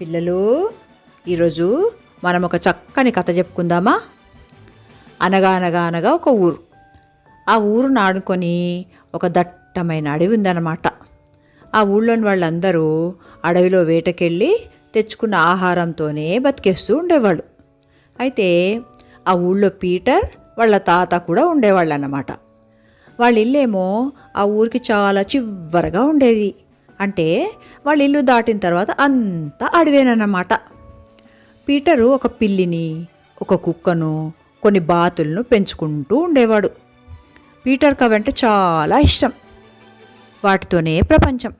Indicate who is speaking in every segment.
Speaker 1: పిల్లలు ఈరోజు మనం ఒక చక్కని కథ చెప్పుకుందామా? అనగా అనగా అనగా ఒక ఊరు. ఆ ఊరును ఆడుకొని ఒక దట్టమైన అడవి ఉందన్నమాట. ఆ ఊళ్ళోని వాళ్ళందరూ అడవిలో వేటకెళ్ళి తెచ్చుకున్న ఆహారంతోనే బతికేస్తూ ఉండేవాళ్ళు. అయితే ఆ ఊళ్ళో పీటర్ వాళ్ళ తాత కూడా ఉండేవాళ్ళు అన్నమాట వాళ్ళ ఇల్లేమో ఆ ఊరికి చాలా చివరగా ఉండేది. అంటే వాళ్ళ ఇల్లు దాటిన తర్వాత అంతా అడివేనన్నమాట. పీటరు ఒక పిల్లిని ఒక కుక్కను కొన్ని బాతులను పెంచుకుంటూ ఉండేవాడు. పీటర్కి అంటే చాలా ఇష్టం. వాటితోనే ప్రపంచం.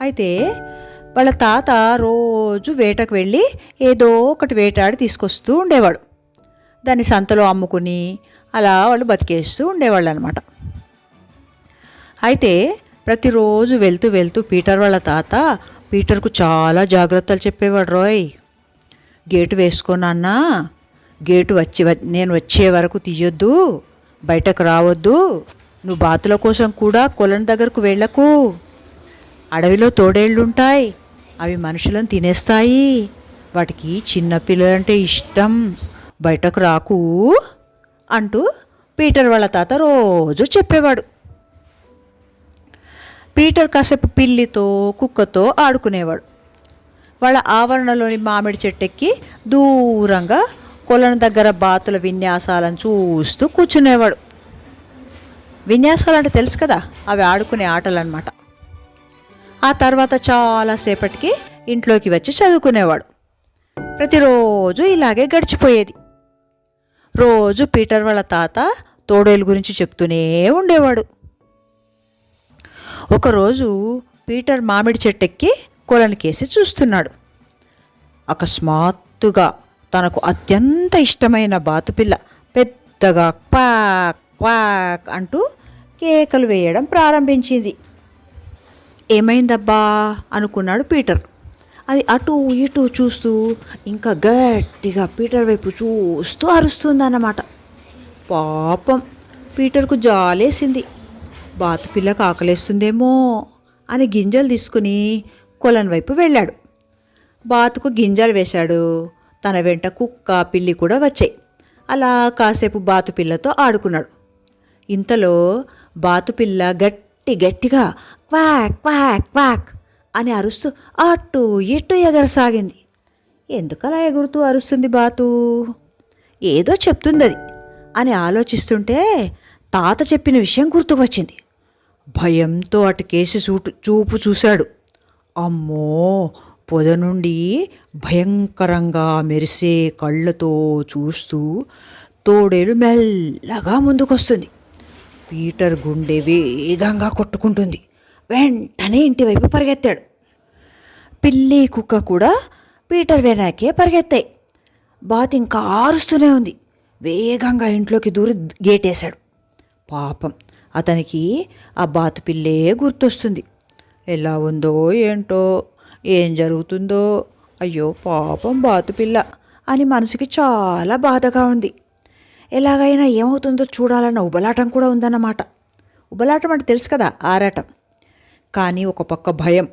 Speaker 1: అయితే వాళ్ళ తాత రోజు వేటకు వెళ్ళి ఏదో ఒకటి వేటాడి తీసుకొస్తూ ఉండేవాడు. దాన్ని సంతలో అమ్ముకుని అలా వాళ్ళు బతికేస్తూ ఉండేవాళ్ళు అనమాట అయితే ప్రతిరోజు వెళ్తూ వెళ్తూ పీటర్ వాళ్ళ తాత పీటర్కు చాలా జాగ్రత్తలు చెప్పేవాడు రోయ్. గేటు వేసుకోనన్నా గేటు వచ్చి వ- నేను వచ్చే వరకు తీయొద్దు. బయటకు రావద్దు. నువ్వు బాతుల కోసం కూడా కొలను దగ్గరకు వెళ్ళకు. అడవిలో తోడేళ్ళుంటాయి. అవి మనుషులను తినేస్తాయి. వాటికి చిన్నపిల్లలంటే ఇష్టం. బయటకు రాకు అంటూ పీటర్ వాళ్ళ తాత రోజు చెప్పేవాడు. పీటర్ కాసేపు పిల్లితో కుక్కతో ఆడుకునేవాడు. వాళ్ళ ఆవరణలోని మామిడి చెట్టెక్కి దూరంగా కొలను దగ్గర బాతుల విన్యాసాలను చూస్తూ కూర్చునేవాడు. విన్యాసాలు అంటే తెలుసు కదా అవి ఆడుకునే ఆటలు అనమాట ఆ తర్వాత చాలాసేపటికి ఇంట్లోకి వచ్చి చదువుకునేవాడు. ప్రతిరోజు ఇలాగే గడిచిపోయేది. రోజు పీటర్ వాళ్ళ తాత తోడేలు గురించి చెప్తూనే ఉండేవాడు. ఒకరోజు పీటర్ మామిడి చెట్టెక్కి కేసి చూస్తున్నాడు. అకస్మాత్తుగా తనకు అత్యంత ఇష్టమైన బాతుపిల్ల పెద్దగా క్వాక్ క్వాక్ అంటూ కేకలు వేయడం ప్రారంభించింది. ఏమైందబ్బా? అనుకున్నాడు పీటర్. అది అటు ఇటు చూస్తూ ఇంకా గట్టిగా పీటర్ వైపు చూస్తూ అరుస్తుందన్నమాట. పాపం పీటర్కు జాలేసింది. బాతు పిల్లకు ఆకలేస్తుందేమో అని గింజలు తీసుకుని కొలను వైపు వెళ్ళాడు. బాతుకు గింజలు వేశాడు. తన వెంట కుక్క పిల్లి కూడా వచ్చాయి. అలా కాసేపు బాతు పిల్లతో ఆడుకున్నాడు. ఇంతలో బాతు పిల్ల గట్టి గట్టిగా క్వాక్ క్వాక్ క్వాక్ అని అరుస్తూ అటు ఇటు ఎగరసాగింది. ఎందుకలా ఎగురుతూ అరుస్తుంది బాతు? ఏదో చెప్తుంది అది అని ఆలోచిస్తుంటే తాత చెప్పిన విషయం గుర్తుకు వచ్చింది భయంతో అటు కేసి చూటు చూపు చూశాడు. అమ్మో! పొద నుండి భయంకరంగా మెరిసే కళ్ళతో చూస్తూ తోడేలు మెల్లగా ముందుకొస్తుంది. పీటర్ గుండె వేగంగా కొట్టుకుంటుంది. వెంటనే ఇంటివైపు పరిగెత్తాడు. పిల్లి కుక్క కూడా పీటర్ వెనకే పరిగెత్తాయి. బాత్ ఇంకా ఆరుస్తూనే ఉంది. వేగంగా ఇంట్లోకి దూరి గేటేశాడు. పాపం అతనికి ఆ బాతుపిల్లే గుర్తొస్తుంది. ఎలా ఉందో ఏంటో ఏం జరుగుతుందో అయ్యో పాపం బాతుపిల్ల అని మనసుకి చాలా బాధగా ఉంది. ఎలాగైనా ఏమవుతుందో చూడాలన్న ఉబలాటం కూడా ఉందన్నమాట. ఉబలాటం అంటే తెలుసు కదా ఆరాటం. కానీ ఒక పక్క భయం.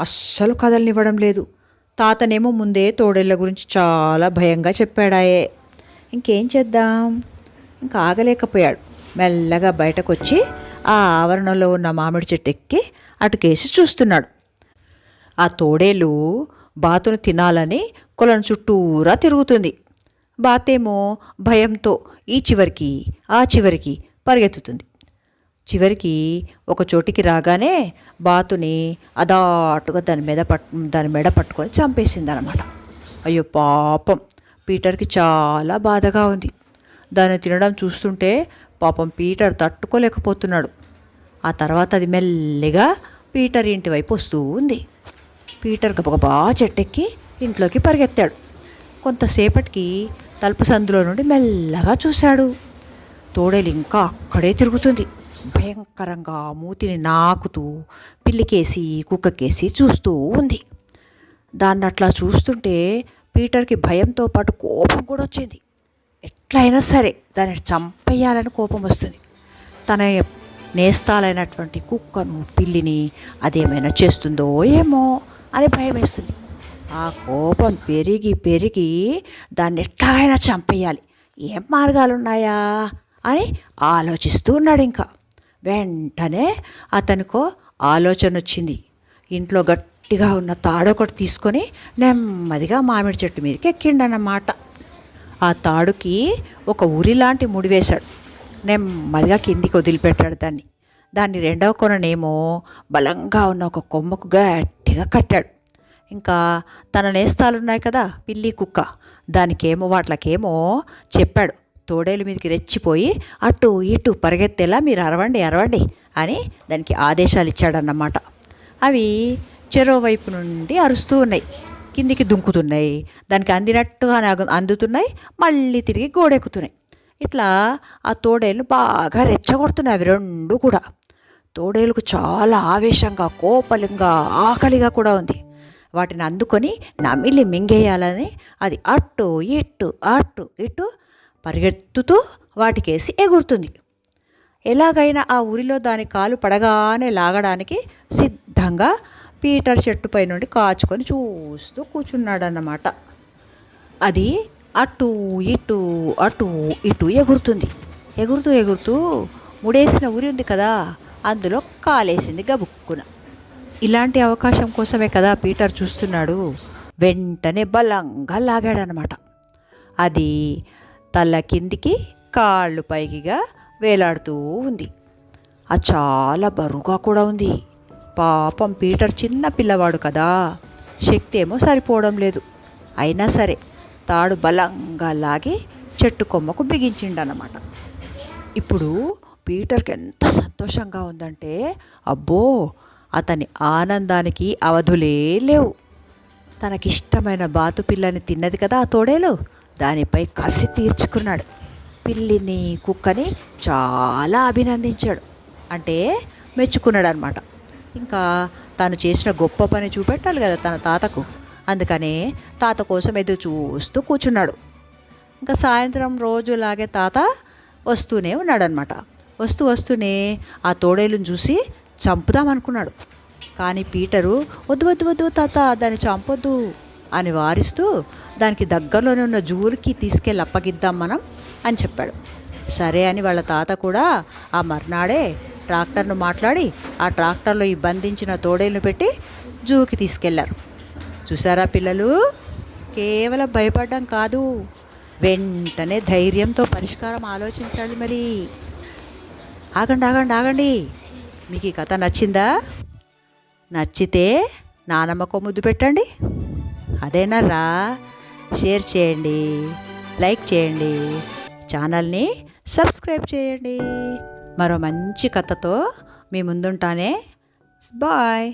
Speaker 1: అస్సలు కదలనివ్వడం లేదు. తాతనేమో ముందే తోడేళ్ళ గురించి చాలా భయంగా చెప్పాడాయే. ఇంకేం చేద్దాం? ఇంకా ఆగలేకపోయాడు. మెల్లగా బయటకు వచ్చి ఆ ఆవరణలో ఉన్న మామిడి చెట్టు ఎక్కి అటుకేసి చూస్తున్నాడు. ఆ తోడేలు బాతును తినాలని కొలను చుట్టూరా తిరుగుతుంది. బాతేమో భయంతో ఈ చివరికి ఆ చివరికి పరిగెత్తుతుంది. చివరికి ఒక చోటికి రాగానే బాతుని అదాటుగా దాని మీద పట్ దాని మెడ పట్టుకొని చంపేసింది అనమాట అయ్యో పాపం పీటర్కి చాలా బాధగా ఉంది. దాన్ని తినడం చూస్తుంటే పాపం పీటర్ తట్టుకోలేకపోతున్నాడు. ఆ తర్వాత అది మెల్లిగా పీటర్ ఇంటి వైపు వస్తూ ఉంది. పీటర్ గబగబా చెట్టెక్కి ఇంట్లోకి పరిగెత్తాడు. కొంతసేపటికి తలుపు సందులో నుండి మెల్లగా చూశాడు. తోడేలు ఇంకా అక్కడే తిరుగుతుంది. భయంకరంగా మూతిని నాకుతూ పిల్లికేసి కుక్కకేసి చూస్తూ ఉంది. దాన్ని అట్లా చూస్తుంటే పీటర్కి భయంతో పాటు కోపం కూడా వచ్చింది. ఎట్లయినా సరే దాన్ని చంపేయాలని కోపం వస్తుంది. తన నేస్తాలైనటువంటి కుక్కను పిల్లిని అదేమైనా చేస్తుందో ఏమో అని భయం వేస్తుంది. ఆ కోపం పెరిగి పెరిగి దాన్ని ఎట్లాగైనా చంపేయాలి. ఏం మార్గాలున్నాయా అని ఆలోచిస్తూ ఉన్నాడు ఇంకా. వెంటనే అతనికో ఆలోచన వచ్చింది. ఇంట్లో గట్టిగా ఉన్న తాడొకటి తీసుకొని నెమ్మదిగా మామిడి చెట్టు మీదకి ఎక్కిండన్నమాట. ఆ తాడుకి ఒక ఉరి లాంటి ముడి నెమ్మదిగా కిందికి వదిలిపెట్టాడు దాన్ని. దాన్ని రెండవ కొననేమో బలంగా ఉన్న ఒక కొమ్మకు గట్టిగా కట్టాడు. ఇంకా తన నేస్తాలున్నాయి కదా పిల్లి కుక్క. దానికేమో వాటికేమో చెప్పాడు. తోడేలు మీదకి రెచ్చిపోయి అటు ఇటు పరిగెత్తేలా మీరు అరవండి అరవండి అని దానికి ఆదేశాలు ఇచ్చాడన్నమాట. అవి చెరో వైపు నుండి అరుస్తూ ఉన్నాయి. కిందికి దుంకుతున్నాయి దానికి అందినట్టుగా అందుతున్నాయి మళ్ళీ తిరిగి గోడెక్కుతున్నాయి. ఇట్లా ఆ తోడేళ్ళు బాగా రెచ్చగొడుతున్నాయి అవి రెండు కూడా. తోడేళ్ళకు చాలా ఆవేశంగా కోపలింగా ఆకలిగా కూడా ఉంది. వాటిని అందుకొని నమిలి మింగేయాలని అది అట్టు ఇట్టు అట్టు ఇటు పరిగెత్తుతూ వాటికేసి ఎగురుతుంది. ఎలాగైనా ఆ ఊరిలో దాని కాలు పడగానే లాగడానికి సిద్ధంగా పీటర్ చెట్టుపై నుండి కాచుకొని చూస్తూ కూర్చున్నాడన్నమాట. అది అటు ఇటు అటు ఇటు ఎగురుతుంది. ఎగురుతూ ఎగురుతూ ముడేసిన ఊరి ఉంది కదా అందులో కాలేసింది గబుక్కున. ఇలాంటి అవకాశం కోసమే కదా పీటర్ చూస్తున్నాడు. వెంటనే బలంగా లాగాడనమాట అది తల కిందికి కాళ్ళు పైకిగా వేలాడుతూ ఉంది. అది చాలా బరువుగా కూడా ఉంది. పాపం పీటర్ చిన్న పిల్లవాడు కదా. శక్తి ఏమో సరిపోవడం లేదు. అయినా సరే తాడు బలంగా లాగి చెట్టు కొమ్మకు బిగించిండనమాట ఇప్పుడు పీటర్కి ఎంత సంతోషంగా ఉందంటే అబ్బో అతని ఆనందానికి అవధులే లేవు. తనకిష్టమైన బాతు పిల్లని తిన్నది కదా ఆ తోడేలు. దానిపై కసి తీర్చుకున్నాడు. పిల్లిని కుక్కని చాలా అభినందించాడు. అంటే మెచ్చుకున్నాడు అనమాట ఇంకా తను చేసిన గొప్ప పని చూపెట్టాలి కదా తన తాతకు. అందుకనే తాత కోసం ఎదురు చూస్తూ కూర్చున్నాడు. ఇంకా సాయంత్రం రోజులాగే తాత వస్తూనే ఉన్నాడనమాట వస్తూ వస్తూనే ఆ తోడేలును చూసి చంపుదామనుకున్నాడు కానీ పీటరు వద్దు వద్దు వద్దు తాత దాన్ని చంపొద్దు అని వారిస్తూ దానికి దగ్గరలోనే ఉన్న జూలికి తీసుకెళ్ళి అప్పగిద్దాం మనం అని చెప్పాడు. సరే అని వాళ్ళ తాత కూడా ఆ మర్నాడే ట్రాక్టర్ను మాట్లాడి ఆ ట్రాక్టర్లో ఈ బంధించిన తోడేలను పెట్టి జూకి తీసుకెళ్ళారు. చూసారా పిల్లలు? కేవలం భయపడడం కాదు. వెంటనే ధైర్యంతో పరిష్కారం ఆలోచించాలి మరి. ఆగండి ఆగండి ఆగండి. మీకు ఈ కథ నచ్చిందా? నచ్చితే నానమ్మకు ముద్దు పెట్టండి. అదేనరా షేర్ చేయండి లైక్ చేయండి ఛానల్ని సబ్స్క్రైబ్ చేయండి. మరో మంచి కథతో మీ ముందుంటానే. బాయ్.